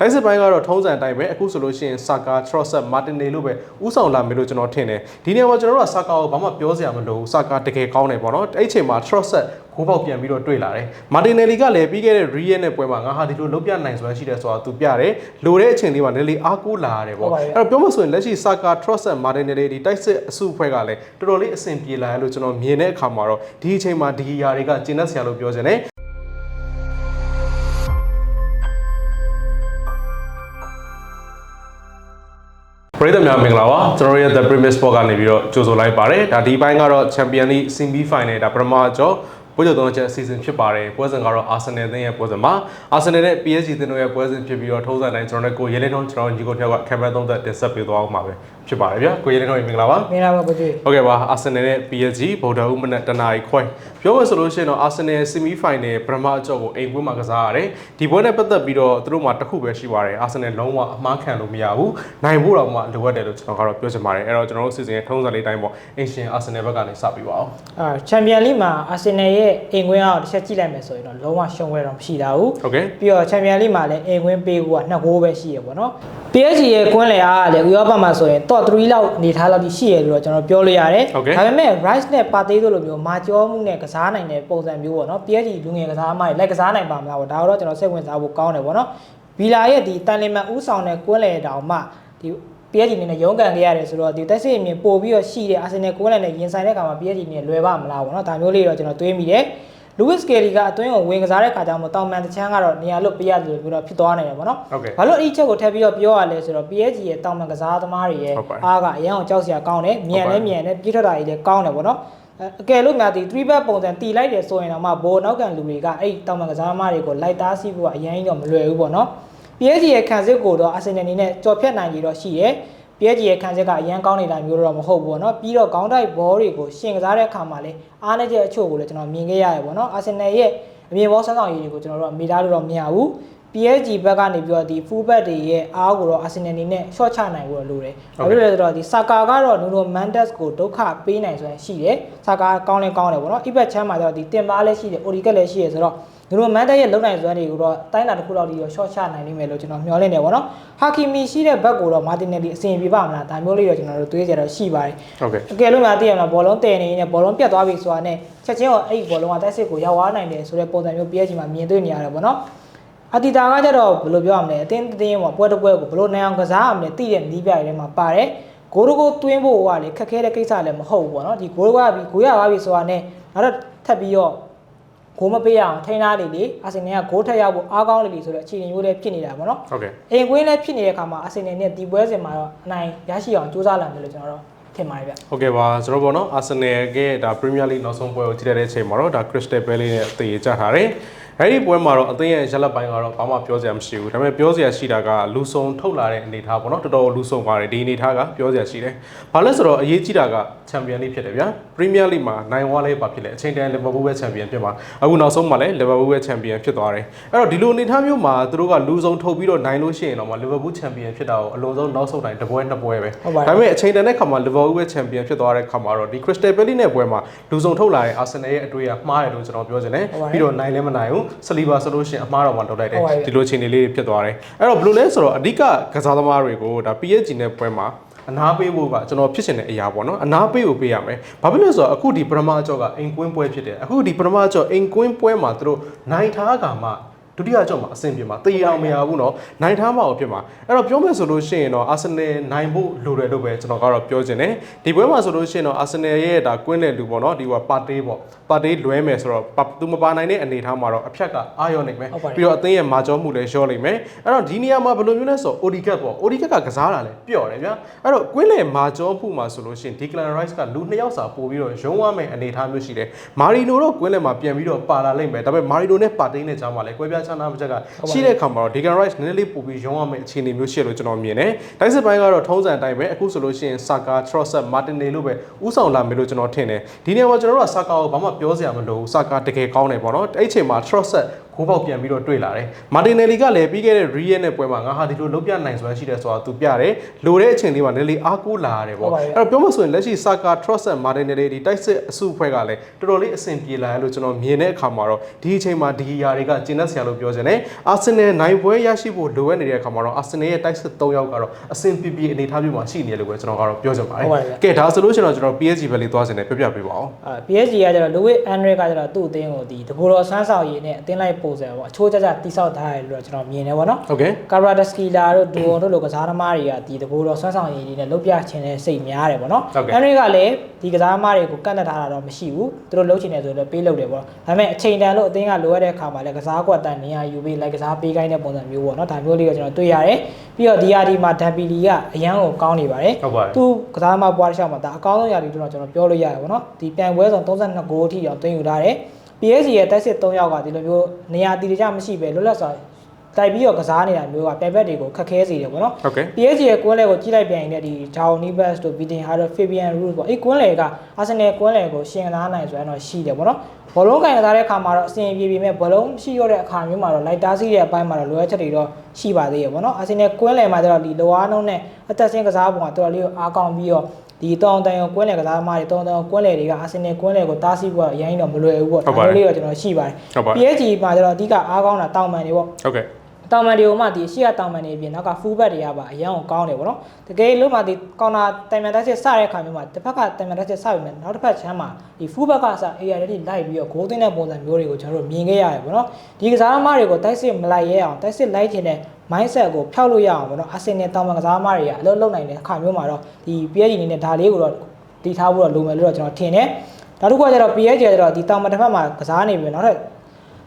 တိုက်စစ်ပိုင်းကတော့ထုံးစံအတိုင်းပဲအခုဆိုလို့ရှိရင်ဆာကာထရော့ဆက်မာတင်နေလို့ပဲဥဆောင်လာမယ်လို့ကျွန်တော်ထင်တယ်ဒီနေရာမှာကျွန်တော်တို့ကဆာကာကိုဘာမှပြောစရာမလိုဘူးဆာကာတကယ်ကောင်းတယ်ပေါ့နော်အဲ့အချိန်မှာထရော့ဆက်ခိုးပေါက်ပြန်ပြီးတော့တွေ့လာတယ်မာတင်နယ်လီကလည်းပြီးခဲ့တဲ့ Real နဲ့ပွဲမှာငါဟာဒီလိုလုံးပြနိုင်စွမ်းရှိတယ်ဆိုတာသူပြတယ်လိုတဲ့အချိန်လေးမှာနယ်လီအားကိုးလာရတယ်ပေါ့အဲ့တော့ပြောမှဆိုရင်လက်ရှိဆာကာထရော့ဆက်မာတင်နယ်လီဒီတိုက်စစ်အစုအဖွဲ့ကလည်းတော်တော်လေးအဆင်ပြေလာရလို့ကျွန်တော်မြင်တဲ့အခါမှာတော့ဒီအချိန်မှာဒီအရာတွေကကျင်းသက်စရာလို့ပြောချင်တယ် ပရိသတ်များမင်္ဂလာပါကျွန်တော်တို့ရဲ့ The Premier Sport ကနေပြီးတော့ကြိုဆိုလိုက်ပါတယ်ဒါဒီပိုင်းကတော့ Champion League Semi Final ဒါပထမအကျော်ပွဲကြသုံးချက်အစီအစဉ်ဖြစ်ပါတယ်ပွဲစဉ်ကတော့ Arsenal အသင်းရဲ့ပွဲစဉ်မှာ Arsenal နဲ့ PSG အသင်းတို့ရဲ့ပွဲစဉ်ဖြစ်ပြီးတော့ထုံးစံတိုင်းကျွန်တော်တို့ကိုရဲလင်းထုံးကျွန်တော်ညီကိုတယောက်ကကင်မရာသုံးသက်တင်ဆက်ပေးသွားအောင်ပါပဲ ဖြစ်ပါတယ်ဗျာကိုရဲလင်းထုံးမင်္ဂလာပါမင်္ဂလာပါကိုကြီးဟုတ်ကဲ့ပါ Arsenal နဲ့ PSG ဗုဒ္ဓဦးမနက်တနာရီခွဲပြောမယ်ဆိုလို့ရှိရင်တော့ Arsenal Semi Final ပထမအကျော်ကိုအိမ်ပွဲမှာကစားရတယ်ဒီပွဲနဲ့ပတ်သက်ပြီးတော့သူတို့မှာတစ်ခုပဲရှိပါတယ် Arsenal လုံးဝအမှားခံလို့မရဘူးနိုင်ဖို့တော့မှလိုအပ်တယ်လို့ကျွန်တော်ကတော့ပြောချင်ပါတယ်အဲ့တော့ကျွန်တော်တို့စီစဉ်ရဲ့ထုံးစံလေးတိုင်းပေါ့အင်ရှင် Arsenal ဘက်ကနေစပြီးပါအောင်အာချန်ပီယံလိမှာအာဆင်နယ်ရဲ့အိမ်ကွင်းအောင်တစ်ချက်ကြည့်လိုက်မယ်ဆိုရင်တော့လုံးဝရှုံးဝဲတော့မရှိတာဘူးဟုတ်ကဲ့ပြီးတော့ချန်ပီယံလိမှာလည်းအိမ်ကွင်းပေးဖို့ကနှစ်ဂိုးပဲရှိရပေါ့နော် PSG ရဲ့ကွင်းလေအားကလည်းဥရောပမှာဆိုရင် top 3လောက်နေထားလောက်ရှိရလို့တော့ကျွန်တော်ပြောလို့ရတယ်ဒါပေမဲ့ Rice နဲ့ Partey တို့လိုမျိုးမာကျောမှုနဲ့ကစားနိုင်တဲ့ပုံစံမျိုးပေါ့နော် PSG လူငယ်ကစားမတွေလိုက်ကစားနိုင်ပါမလားပေါ့ဒါတော့ကျွန်တော်စိတ်ဝင်စားဖို့ကောင်းတယ်ပေါ့နော်ဗီလာရဲ့ဒီတန်လီမန်ဦးဆောင်တဲ့ကွင်းလေတောင်မှဒီ PSG အနေနဲ့ရုန်းကန်ခဲ့ရတယ်ဆိုတော့ဒီတက်စစ်အမြင်ပို့ပြီးတော့ရှိတဲ့အာဆင်နယ်ကိုယ်လည်းနဲ့ရင်ဆိုင်တဲ့အခါမှာ PSG အနေနဲ့လွယ်ပါမလားပေါ့နော်ဒါမျိုးလေးတော့ကျွန်တော်တွေးမိတယ် လူးဝစ်ကယ်လီကအသွင်းကိုဝင်ကစားတဲ့ခါကျမှတောင်မန်တချမ်းကတော့နေရာလွတ်ပေးရတယ်လို့ပြောတော့ဖြစ်သွားနိုင်တယ်ပေါ့နော်ဟုတ်ကဲ့ဘာလို့အဲ့ဒီချက်ကိုထပ်ပြီးတော့ပြောရလဲဆိုတော့ PSG ရဲ့တောင်မန်ကစားသမားတွေရဲ့ဟုတ်ပါတယ်အားကအရန်အောင်ကြောက်စရာကောင်းတယ်မြန်ဟုတ်ပါလဲမြန်တယ်ပြေးထွက်တာကြီးလည်းကောင်းတယ်ပေါ့နော်အဲအကယ်လို့များဒီ3 back ပုံစံတီလိုက်တယ်ဆိုရင်တော့မှဘိုးနောက်ကန်လူတွေကအဲ့ဒီတောင်မန်ကစားသမားတွေကိုလိုက်တားဆီးဖို့ကအရင်ကြီးတော့မလွယ်ဘူးပေါ့နော် PSG ရဲ့ခံစစ်ကိုတော့အာဆင်နယ်အနေနဲ့ကြော်ဖြတ်နိုင်ကြတော့ရှိတယ် PSG ရဲ့ခံစစ်ကအရန်ကောင်းနေတာမျိုးတော့မဟုတ်ဘူးပေါ့နော်ပြီးတော့ခေါင်းတိုက်ဘောတွေကိုရှင်ကစားတဲ့အခါမှာလည်းအားနည်းချက်အချို့ကိုလည်းကျွန်တော်မြင်ခဲ့ရတယ်ပေါ့နော်အာဆင်နယ်ရဲ့အမြင်ဘောဆန်းဆောင်ရည်တွေကိုကျွန်တော်တို့ကမေးထားလို့တော့မရဘူး PSG ဘက်ကနေပြီးတော့ဒီ full back တွေရဲ့အားကိုတော့ Arsenal အနေနဲ့ short ချနိုင်ဖို့လိုတယ်။ဘာဖြစ်လဲဆိုတော့ဒီ Saka ကတော့ Nuno Mendes ကိုဒုက္ခပေးနိုင်စွမ်းရှိတယ်။ Saka ကောင်းလဲကောင်းတယ်ပေါ့နော်။ Ibet ချမ်းမှာတော့ဒီတင်ပါလည်းရှိတယ်။ Origet လည်းရှိတယ်ဆိုတော့ Nuno Mendes ရဲ့လုံနိုင်စွမ်းတွေကိုတော့တိုင်းတာတစ်ခုလောက်ဒီတော့ short ချနိုင်နိုင်မယ်လို့ကျွန်တော်မျှော်လင့်တယ်ပေါ့နော်။ Hakimi ရှိတဲ့ဘက်ကိုတော့ Martinelli အဆင်ပြေပါမလား။ဒါမျိုးလေးတော့ကျွန်တော်တို့တွေးကြတော့ရှိပါတယ်။ဟုတ်ကဲ့အကယ်လို့များသိရမလားဘောလုံးတည်နေရင်ဘောလုံးပြတ်သွားပြီဆိုတာနဲ့ချက်ချင်းတော့အဲ့ဒီဘောလုံးကတိုက်စစ်ကိုရောက်သွားနိုင်တယ်ဆိုတဲ့ပုံစံမျိုး PSG မှာမြင်တွေ့နေရတယ်ပေါ့နော်အတီတာကကြတော့ဘယ်လိုပြောရမလဲအတင်းတင်းပေါ့ပွဲတစ်ပွဲကိုဘယ်လိုနိုင်အောင်ကစားရမလဲသိတဲ့နီးပြတွေထဲမှာပါတယ်ဂိုးတကိုတွင်းဖို့ကလေခက်ခဲတဲ့ကိစ္စလည်းမဟုတ်ဘူးပေါ့နော်ဒီဂိုးကပြီးဂိုးရပါပြီဆိုတာနဲ့နောက်တော့ထပ်ပြီးတော့ ဂိုးမပေးရအောင်ထိန်းထားလေလေအာဆင်နယ်ကဂိုးထက်ရောက်ဖို့အားကောင်းလေလေဆိုတော့အခြေအနေမျိုးလေးဖြစ်နေတာပေါ့နော်ဟုတ်ကဲ့အိမ်ကွင်းလည်းဖြစ်နေတဲ့အခါမှာအာဆင်နယ်နဲ့ဒီပွဲစဉ်မှာတော့အနိုင်ရရှိအောင်ကြိုးစားလာမယ်လို့ကျွန်တော်တို့ထင်ပါတယ်ဗျဟုတ်ကဲ့ပါကျွန်တော်ပေါ့နော် Arsenal ကဒါ Premier League နောက်ဆုံးပွဲကိုကြည့်တဲ့အချိန်မှာတော့ဒါ Crystal Palace နဲ့အသေးကြထားတယ်အဲ့ဒီပွဲမှာတော့အသင်းရဲ့ရက်လက်ပိုင်းကတော့ဘာမှပြောစရာမရှိဘူးဒါပေမဲ့ပြောစရာရှိတာကလူဆုံထုတ်လာတဲ့အနေအထားပေါ့နော်တော်တော်လူဆုံပါတယ်ဒီအနေအထားကပြောစရာရှိတယ်ဘာလဲဆိုတော့အရေးကြီးတာကချန်ပီယံလိဖြစ်တယ်ဗျာ Premier League မှာနိုင်ဝါလဲပါဖြစ်လေအချိန်တန် Liverpool ပဲချန်ပီယံဖြစ်မှာအခုနောက်ဆုံးမှာလည်း Liverpool ပဲချန်ပီယံဖြစ်သွားတယ်အဲ့တော့ဒီလိုအနေအထားမျိုးမှာသူတို့ကလူဆုံထုတ်ပြီးတော့နိုင်လို့ရှိရင်တော့မှ Liverpool ချန်ပီယံဖြစ်တာကိုအလုံးစုံနောက်ဆုံးတိုင်းတစ်ပွဲနှစ်ပွဲပဲဟုတ်ပါတယ်ဒါပေမဲ့အချိန်တန်တဲ့ခါမှာ Liverpool ပဲချန်ပီယံဖြစ်သွားတဲ့ခါမှာတော့ဒီ Crystal Palace နဲ့ပွဲမှာလူဆုံထုတ်လာတဲ့ Arsenal ရဲ့အတွေ့အမှားတယ်လို့ကျွန်တော်ပြောချင်တယ်ဟုတ်ပါတယ်ပြီးတော့နိုင်လည်းမနိုင်ဘူး Saliba ဆိုလို့ရှိရင်အမှားတော်မှတော့လိုက်တယ်ဟုတ်ပါတယ်ဒီလိုအချိန်လေးလေးဖြစ်သွားတယ်အဲ့တော့ဘယ်လိုလဲဆိုတော့အဓိကကစားသမားတွေကိုဒါ PSG နဲ့ပွဲမှာ အနာပေးဖို့ကကျွန်တော်ဖြစ်ချင်တဲ့အရာပေါ့နော်အနာပေးကိုပေးရမယ်ဘာဖြစ်လို့လဲဆိုတော့အခုဒီပရမအကျော်ကအိမ်ကွင်းပွဲဖြစ်တယ်အခုဒီပရမအကျော်အိမ်ကွင်းပွဲမှာသူတို့နိုင်ထားကမှ ဒုတိယကြော့မှာအဆင်ပြေမှာတေးအောင်မရဘူးเนาะနိုင်ထားမှာကိုဖြစ်မှာအဲ့တော့ပြောမယ်ဆိုလို့ရှိရင်တော့အာဆင်နယ်နိုင်ဖို့လိုတယ်လို့ပဲကျွန်တော်ကတော့ပြောချင်တယ်ဒီပွဲမှာဆိုလို့ရှိရင်တော့အာဆင်နယ်ရဲ့ဒါကွင်းတဲ့လူပေါ့เนาะဒီကပါတေးပေါ့ပါတေးလွဲမယ်ဆိုတော့ပါသူမပါနိုင်တဲ့အနေထားမှာတော့အဖြက်ကအာရောနိုင်မယ် ဟုတ်ပါတယ် ပြီးတော့အသင်းရဲ့မာကြောမှုလည်းရှော့လိမ့်မယ်အဲ့တော့ဒီနေရာမှာဘယ်လိုမျိုးလဲဆိုတော့ ODCAT ပေါ့ ODCAT ကကစားတာလည်းပျော့တယ်ဗျာအဲ့တော့ကွင်းလေမာကြောမှုမှာဆိုလို့ရှိရင် Declan Rice ကလူနှစ်ယောက်စာပို့ပြီးတော့ရုံးရမယ့်အနေအထားမျိုးရှိတယ်မာရီနိုတော့ကွင်းလေမှာပြန်ပြီးတော့ပါလာလိမ့်မယ်ဒါပေမဲ့မာရီနိုနဲ့ပါတိန်းနဲ့ကြားမှာလည်းကွဲပြား ခြားနားမှုချက်ကရှိတဲ့အခါမှာတော့ Declan Rice နည်းနည်းလေးပို့ပြီးရုံးရမယ့်အခြေအနေမျိုးရှိတယ်လို့ကျွန်တော်မြင်တယ်တိုက်စစ်ပိုင်းကတော့ထုံးစံအတိုင်းပဲအခုဆိုလို့ရှိရင် Saka Trossard Martinelli လို့ပဲဥဆောင်လာမယ်လို့ကျွန်တော်ထင်တယ်ဒီနေရာမှာကျွန်တော်တို့က Saka ကိုဘာမှပြောစရာမလိုဘူး Saka တကယ်ကောင်းတယ်ပေါ့နော်အဲ့အချိန်မှာ Trossard ခိုးပေါက်ပြန်ပြီးတော့တွေ့လာတယ်မာတင်နယ်လီကလည်းပြီးခဲ့တဲ့ Real နဲ့ပွဲမှာငါဟာဒီလိုလုံးပြနိုင်စွမ်းရှိတယ်ဆိုတာသူပြတယ်လိုတဲ့အချိန်လေးမှာနယ်လီအားကိုးလာရတယ်ပေါ့အဲ့တော့ပြောမှဆိုရင်လက်ရှိ Saka Trust မာတင်နယ်လီဒီတိုက်စစ်အစုအဖွဲ့ကလည်းတော်တော်လေးအဆင်ပြေလာရလို့ကျွန်တော်မြင်တဲ့အခါမှာတော့ဒီအချိန်မှာဒီအရာတွေကကျင်းသက်စရာလို့ပြောချင်တယ်အာဆင်နယ်နိုင်ပွဲရရှိဖို့လိုအပ်နေတဲ့အခါမှာတော့အာဆင်နယ်ရဲ့တိုက်စစ်၃ယောက်ကတော့အဆင်ပြေပြေအနေထားမျိုးမှာရှိနေတယ်လို့ပဲကျွန်တော်ကတော့ပြောချင်ပါတယ်ကဲဒါဆိုလို့ရှိရင်တော့ကျွန်တော် PSG ပဲလေးသွားချင်တယ်ပြပြပေးပါအောင်အာ PSG ကကျတော့ Louis Andre ကကျတော့သူ့အသင်းကိုဒီတဘောတော်ဆန်းဆောင်ရည်နဲ့အသင်းလိုက်ပုံစံပေါ့အချိုးကျကျတိဆောက်ထားတယ်လို့တော့ကျွန်တော်မြင်တယ်ပေါ့နော်ဟုတ်ကဲ့ကာရာဒစကီလာတို့ဒူဝွန်တို့လိုကစားသမားတွေကဒီတဘောတော်ဆွမ်းဆောင်ရည်တွေနဲ့လုတ်ပြချင်တဲ့စိတ်များတယ်ပေါ့နော်ဟုတ်ကဲ့အန်ရီကလည်းဒီကစားသမားတွေကိုကန့်သက်ထားတာတော့မရှိဘူးသူတို့လုတ်ချင်တယ်ဆိုတော့ပေးလုပ်တယ်ပေါ့ဒါပေမဲ့အချိန်တန်လို့အသင်းကလိုအပ်တဲ့အခါမှာလည်းကစားကွက်တန်နေရယူပြီးလိုက်ကစားပေးခိုင်းတဲ့ပုံစံမျိုးပေါ့နော်ဒါမျိုးလေးကိုကျွန်တော်တွေ့ရတယ်ပြီးတော့ဒီယာဒီမှာဒမ်ပီလီကအရန်ကိုကောင်းနေပါတယ်ဟုတ်ပါတယ်သူကစားသမားပွားတစ်လျှောက်မှာဒါအကောင်းဆုံးယာဒီတော့ကျွန်တော်ပြောလို့ရတယ်ပေါ့နော်ဒီပြန်ပွဲဆောင်32ဂိုးအထိအောင်သွင်းယူထားတယ် PSG ရဲ့တက်စစ်3ယောက်ကဒီလိုမျိုးနေရာတီတကြမရှိပဲလွတ်လပ်စွာတိုက်ပြီးတော့ကစားနေတာမျိုးကပြိုင်ဘက်တွေကိုခက်ခဲစေတယ်ပေါ့နော်ဟုတ်ကဲ့ PSG ရဲ့ကွင်းလဲကိုကြည့်လိုက်ပြန်ရင်လည်းဒီ Joao Neves တို့ Vitinha တို့ Fabian Ruiz ပေါ့အဲ့ကွင်းလဲက Arsenal ကွင်းလဲကိုရှင်လာနိုင်ဆိုရင်တော့ရှိတယ်ပေါ့နော်ဘောလုံးကင်ကစားတဲ့အခါမှာတော့အဆင်ပြေပြေမဲ့ဘောလုံးရှိရတဲ့အခါမျိုးမှာတော့လိုက်တားစီးတဲ့အပိုင်းမှာတော့လိုအပ်ချက်တွေတော့ရှိပါသေးရပေါ့နော် Arsenal ကွင်းလဲမှာကျတော့ဒီလောအားနှုံးနဲ့အသက်ဆင်းကစားပုံကတော်တော်လေးကိုအားကောင်းပြီးတော့ ဒီတောင်တန်ရောကွင်းလေကစားသမားတွေတောင်တန်ကွင်းလေတွေကအာဆင်နယ်ကွင်းလေကိုတားဆီးဖို့အရင်တော့မလွယ်ဘူးပေါ့ဟုတ်ပါတယ်လေးတော့ကျွန်တော်ရှိပါတယ်ဟုတ်ပါတယ် PSG မှာကျတော့အဓိကအားကောင်းတာတောင်ပန်တွေပေါ့ဟုတ်ကဲ့ တောင်ပန်တွေကိုမှဒီရှေ့ကတောင်ပန်တွေအပြင်နောက်ကဖူးဘက်တွေကပါအရင်အောင်ကောင်းတယ်ပေါ့နော်တကယ်လို့မှဒီကောင်တာတိုင်ပန်တက်ချက်စတဲ့အခါမျိုးမှာတစ်ဖက်ကတိုင်ပန်တက်ချက်စပြီမဲ့နောက်တစ်ဖက်ချမ်းမှာဒီဖူးဘက်ကစ AR တွေလိုက်ပြီးတော့ဂိုးသွင်းတဲ့ပုံစံမျိုးတွေကိုကျွန်တော်တို့မြင်ခဲ့ရတယ်ပေါ့နော်ဒီကစားသမားတွေကိုတိုက်စစ်မလိုက်ရဲအောင်တိုက်စစ်လိုက်ခြင်းတဲ့ mindset ကိုဖျောက်လို့ရအောင်ပေါ့နော်အာဆင်နယ်တောင်ပန်ကစားသမားတွေကအလုပ်လုပ်နိုင်တဲ့အခါမျိုးမှာတော့ဒီ PSG အနေနဲ့ဒါလေးကိုတော့တည်ထားဖို့တော့လိုမယ်လို့တော့ကျွန်တော်ထင်တယ်နောက်တစ်ခုကကျတော့ PSG ကကျတော့ဒီတောင်ပန်တစ်ဖက်မှာကစားနေပြီနောက်ထပ်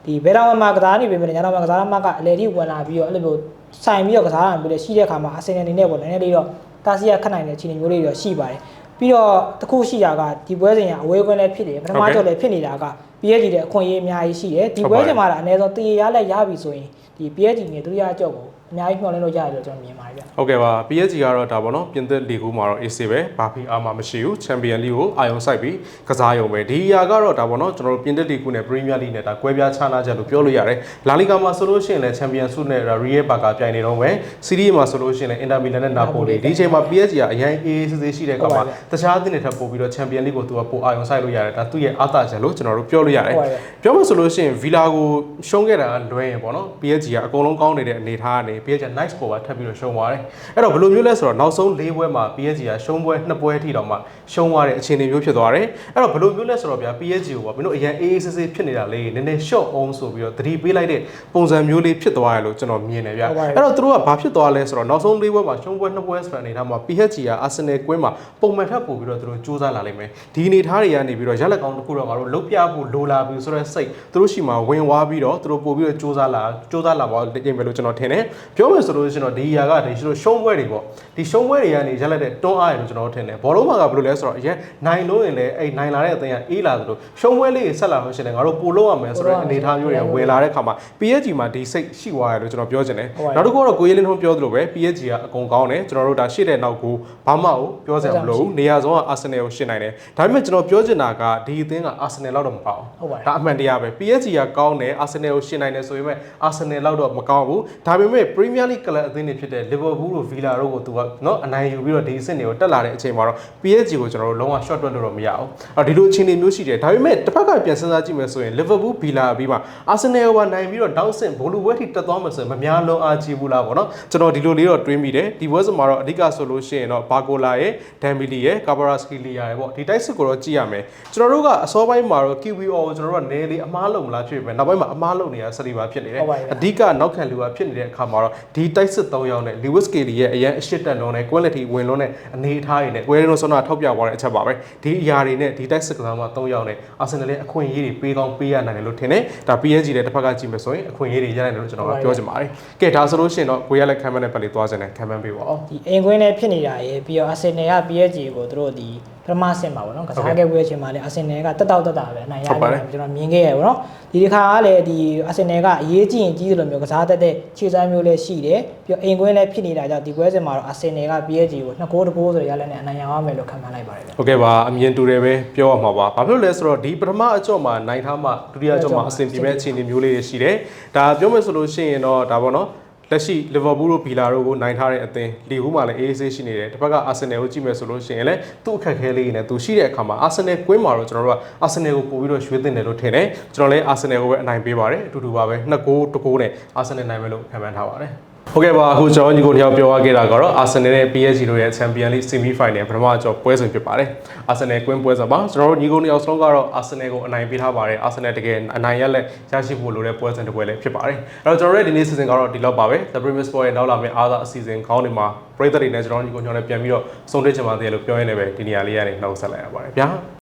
ဒီဘယ်တော့မှကစားနေပြီမဲ့ညာတော့မှကစားမှကအလေဒီဝင်လာပြီးတော့အဲ့လိုမျိုးဆိုင်ပြီးတော့ကစားရပြီးတော့ရှိတဲ့အခါမှာအာဆင်နယ်အနေနဲ့ပေါ့နည်းနည်းလေးတော့တာစီယာခတ်နိုင်တဲ့အခြေအနေမျိုးလေးတွေတော့ရှိပါတယ်ပြီးတော့တခုရှိတာကဒီပွဲစဉ်ကအဝေးကွင်းလည်းဖြစ်တယ်ပထမကျော်လည်းဖြစ်နေတာက PSG တဲ့အခွင့်အရေးအများကြီးရှိတယ်ဒီပွဲစဉ်မှာလည်းအနည်းဆုံးတည်ရလက်ရပြီဆိုရင်ဒီ PSG နဲ့ဒုတိယကြော့ကိုအများကြီးမျှော်လင့်လို့ရတယ်လို့ကျွန်တော်မြင်ပါတယ်ဗျဟုတ်ကဲ့ပါ PSG ကတော့ဒါပေါ့နော်ပြင်သစ်လီဂူမှာတော့ AC ပဲဘာဖီအားမှမရှိဘူးချန်ပီယံလီကိုအာရုံစိုက်ပြီးကစားရုံပဲဒီအရာကတော့ဒါပေါ့နော်ကျွန်တော်တို့ပြင်သစ်လီဂူနဲ့ပရီးမီးယားလိနဲ့ဒါကွဲပြားခြားနားချက်လို့ပြောလို့ရတယ်လာလီဂါမှာဆိုလို့ရှိရင်လည်းချန်ပီယံဆုနဲ့ရီယယ်ဘာကာပြိုင်နေတော့ပဲစီးရီးမှာဆိုလို့ရှိရင်လည်းအင်တာမီလန်နဲ့နာပိုလီဒီအချိန်မှာ PSG ကအရင်အေးအေးဆေးဆေးရှိတဲ့ကောင်မှာတခြားအသင်းတွေထပ်ပို့ပြီးတော့ချန်ပီယံလိကိုသူကပိုအာရုံစိုက်လို့ရတယ်ဒါသူ့ရဲ့အားသာချက်လို့ကျွန်တော်တို့ပြောလို့ရတယ်ဟုတ်ပါရဲ့ပြောမှဆိုလို့ရှိရင်ဗီလာကိုရှုံးခဲ့တာကလွဲရင်ပေါ့နော် PSG ကအကုန်လုံးကောင်းနေတဲ့အနေအထားကနေ PSG က nice ပေါ်ပါထပ်ပြီးတော့ရှုံးသွားတယ်အဲ့တော့ဘယ်လိုမျိုးလဲဆိုတော့နောက်ဆုံး၄ပွဲမှာ PSG ကရှုံးပွဲ2ပွဲအထိတောင်မှရှုံးသွားတဲ့အခြေအနေမျိုးဖြစ်သွားတယ်အဲ့တော့ဘယ်လိုမျိုးလဲဆိုတော့ဗျာ PSG ကိုပေါ့မင်းတို့အရင်အေးအေးဆေးဆေးဖြစ်နေတာလေးနည်းနည်း short on ဆိုပြီးတော့သတိပေးလိုက်တဲ့ပုံစံမျိုးလေးဖြစ်သွားရလို့ကျွန်တော်မြင်တယ်ဗျာဟုတ်ပါတယ်အဲ့တော့သူတို့ကဘာဖြစ်သွားလဲဆိုတော့နောက်ဆုံး၄ပွဲမှာရှုံးပွဲ2ပွဲဆိုတဲ့အနေအထားမှာ PSG က Arsenal ကွင်းမှာပုံမှန်ထပ်ပို့ပြီးတော့သူတို့စူးစမ်းလာလိမ့်မယ်ဒီအနေအထားတွေကနေပြီးတော့ရက်လက်ကောင်းတစ်ခုတော့ငါတို့လုတ်ပြဖို့လိုလာပြီဆိုတော့စိတ်သူတို့ရှိမှဝင်ဝါပြီးတော့သူတို့ပို့ပြီးတော့စူးစမ်းလာစူးစမ်းလာပါလိမ့်မယ်လို့ကျွန်တော်ထင်တယ်ပြောမယ်ဆိုလို့ရှိရင်တော့ဒီအရာကဒီရှုံးပွဲတွေပေါ့ဒီရှုံးပွဲတွေကနေရက်လက်တဲ့တွန်းအားရလို့ကျွန်တော်ထင်တယ်ဘောလုံးမှာကဘယ်လိုလဲဆိုတော့အရင်နိုင်လို့ရင်လည်းအဲ့နိုင်လာတဲ့အသင်းကအေးလာသလိုရှုံးပွဲလေးတွေဆက်လာလို့ရှိရင်ငါတို့ပို့လို့ရမယ်ဆိုတော့အနေအထားမျိုးတွေဝင်လာတဲ့ခါမှာ PSG မှာဒီစိတ်ရှိသွားတယ်လို့ကျွန်တော်ပြောချင်တယ်ဟုတ်ပါရဲ့နောက်တစ်ခုကတော့ကိုရဲလင်းထုံးပြောသလိုပဲ PSG ကအကုန်ကောင်းတယ်ကျွန်တော်တို့ဒါရှေ့တဲ့နောက်ကိုဘာမှကိုပြောစရာမလိုဘူးနေရာဆုံးက Arsenal ကိုရှင်းနိုင်တယ်ဒါပေမဲ့ကျွန်တော်ပြောချင်တာကဒီအသင်းက Arsenal လောက်တော့မကောင်းဟုတ်ပါတယ်ဒါအမှန်တရားပဲ PSG ကကောင်းတယ် Arsenal ကိုရှင်းနိုင်တယ်ဆိုပေမဲ့ Arsenal လောက်တော့မကောင်းဘူးဒါပေမဲ့ Premier League ကလပ်အသင်းတွေဖြစ်တဲ့ Liverpool တို့ Villa တို့ကိုသူကနော်အနိုင်ယူပြီးတော့ဒီအဆင့်တွေကိုတက်လာတဲ့အချိန်မှာတော့ PSG ကိုကျွန်တော်တို့လုံးဝ short တွက်လို့တော့မရအောင်အဲ့တော့ဒီလိုအခြေအနေမျိုးရှိတယ်ဒါပေမဲ့တစ်ဖက်ကပြန်စဉ်းစားကြည့်မယ်ဆိုရင် Liverpool Villa ပြီးမှ Arsenal ကနိုင်ပြီးတော့ down ဆင့်ဘိုလူပွဲထိတက်သွားမယ်ဆိုရင်မများလုံးအားကြီးဘူးလားပေါ့နော်ကျွန်တော်ဒီလိုလေးတော့တွေးမိတယ်ဒီပွဲစမှာတော့အဓိကဆိုလို့ရှိရင်တော့ဘာကိုလာရဲ့ဒမ်ဘီလီရဲ့ကာဘာရာစကီလီယာရဲ့ပေါ့ဒီတိုက်စစ်ကိုတော့ကြည့်ရမယ်ကျွန်တော်တို့ကအစောပိုင်းမှာတော့ KVO ကိုကျွန်တော်တို့ကနည်းလေးအမားလုံမလားဖြစ်ပဲနောက်ပိုင်းမှာအမားလုံနေရဆလီဘာဖြစ်နေတယ်ဟုတ်ပါရဲ့အဓိကနောက်ခံလူကဖြစ်နေတဲ့အခါမှာတော့ဒီတိုက်စစ်၃ယောက်နဲ့ Lewis Kelly ရဲ့အရန်အရှိတ်တက်လုံးနဲ့ quality ဝင်လုံးနဲ့အနေအထားတွေနဲ့ Guerrero ဆောနာထောက်ပြသွားတဲ့အချက်ပါပဲဒီအရာတွေနဲ့ဒီတိုက်စစ်ကစားမ၃ယောက်နဲ့ Arsenal ရဲ့အခွင့်အရေးတွေပေးကောင်းပေးရနိုင်တယ်လို့ထင်တယ်ဒါ PSG တဲ့တစ်ဖက်ကကြည့်မယ်ဆိုရင်အခွင့်အရေးတွေရနိုင်တယ်လို့ကျွန်တော်ကပြောချင်ပါတယ်ကဲဒါဆိုလို့ရှိရင်တော့ကိုရလက်ခံမနဲ့ပတ်လေးသွားစင်တယ်ခံမပေးပါအောင်ဒီအိမ်ကွင်းနဲ့ဖြစ်နေတာရေပြီးတော့ Arsenal က PSG ကိုသူတို့ဒီ ပထမဆင်ပါပေါ့နော်ကစားခဲ့ပွဲချင်းမှာလည်းအာဆင်နယ်ကတက်တောက်တက်တာပဲအနိုင်ရခဲ့တယ်ကျွန်တော်မြင်ခဲ့ရပေါ့နော်ဒီဒီခါကလည်းဒီအာဆင်နယ်ကအရေးကြီးရင်ကြီးတယ်လို့မျိုးကစားတတ်တဲ့ခြေစမ်းမျိုးလည်းရှိတယ်ပြီးတော့အိမ်ကွင်းလည်းဖြစ်နေတာကြောင့်ဒီပွဲစဉ်မှာတော့အာဆင်နယ်က PSG ကို2ဂိုးတဂိုးဆိုရရလည်းနဲ့အနိုင်ရအောင်မယ်လို့ခံမှန်းလိုက်ပါတယ်ဗျဟုတ်ကဲ့ပါအမြင်တူတယ်ပဲပြောရမှာပါဘာဖြစ်လို့လဲဆိုတော့ဒီပထမအကြော့မှာနိုင်ထားမှဒုတိယအကြော့မှာအဆင်ပြေမဲ့အခြေအနေမျိုးလေးတွေရှိတယ်ဒါပြောမယ်ဆိုလို့ရှိရင်တော့ဒါပေါ့နော် လက်ရှိလီဗာပူးတို့ဘီလာတို့ကိုနိုင်ထားတဲ့အသင်းလီဂူးမှာလည်းအေးအေးဆေးရှိနေတယ်တစ်ဖက်ကအာဆင်နယ်ကိုကြည့်မယ်ဆိုလို့ရှိရင်လည်းသူ့အခက်အခဲလေးတွေနဲ့သူရှိတဲ့အခါမှာအာဆင်နယ်ကွင်းမှာတော့ကျွန်တော်တို့ကအာဆင်နယ်ကိုပို့ပြီးတော့ရွှေ့တင်တယ်လို့ထင်တယ်ကျွန်တော်လည်းအာဆင်နယ်ကိုပဲအနိုင်ပေးပါတယ်အတူတူပါပဲနှစ်ဂိုးတစ်ဂိုးနဲ့အာဆင်နယ်နိုင်မယ်လို့ခံမှန်းထားပါတယ် ဟုတ်ကဲ့ပါအခုကျွန်တော်ညီကိုတယောက်ပြောရခဲ့တာကတော့ Arsenal နဲ့ PSG တို့ရဲ့ Champions League Semi Final ပထမအကြောပွဲစဉ်ဖြစ်ပါတယ်။ Arsenal ကွင်းပွဲစဉ်ပါကျွန်တော်တို့ညီကိုနှစ်ယောက်စလုံးကတော့ Arsenal ကိုအနိုင်ပေးထားပါတယ်။ Arsenal တကယ်အနိုင်ရလက်ရရှိဖို့လိုတဲ့ပွဲစဉ်တစ်ပွဲလည်းဖြစ်ပါတယ်။အဲ့တော့ကျွန်တော်တို့ရဲ့ဒီနေ့စီစဉ်ကတော့ဒီလောက်ပါပဲ။ The Premier Sport ရဲ့နောက်လာမယ့်အားသာအစီအစဉ်ခေါင်းတွေမှာပရိသတ်တွေနဲ့ကျွန်တော်ညီကိုညောင်းလည်းပြန်ပြီးတော့စုံတွေ့ချင်ပါသေးတယ်လို့ပြောရင်းနဲ့ပဲဒီနေရာလေးကနေနှောက်ဆက်လိုက်ရပါတယ်ဗျာ။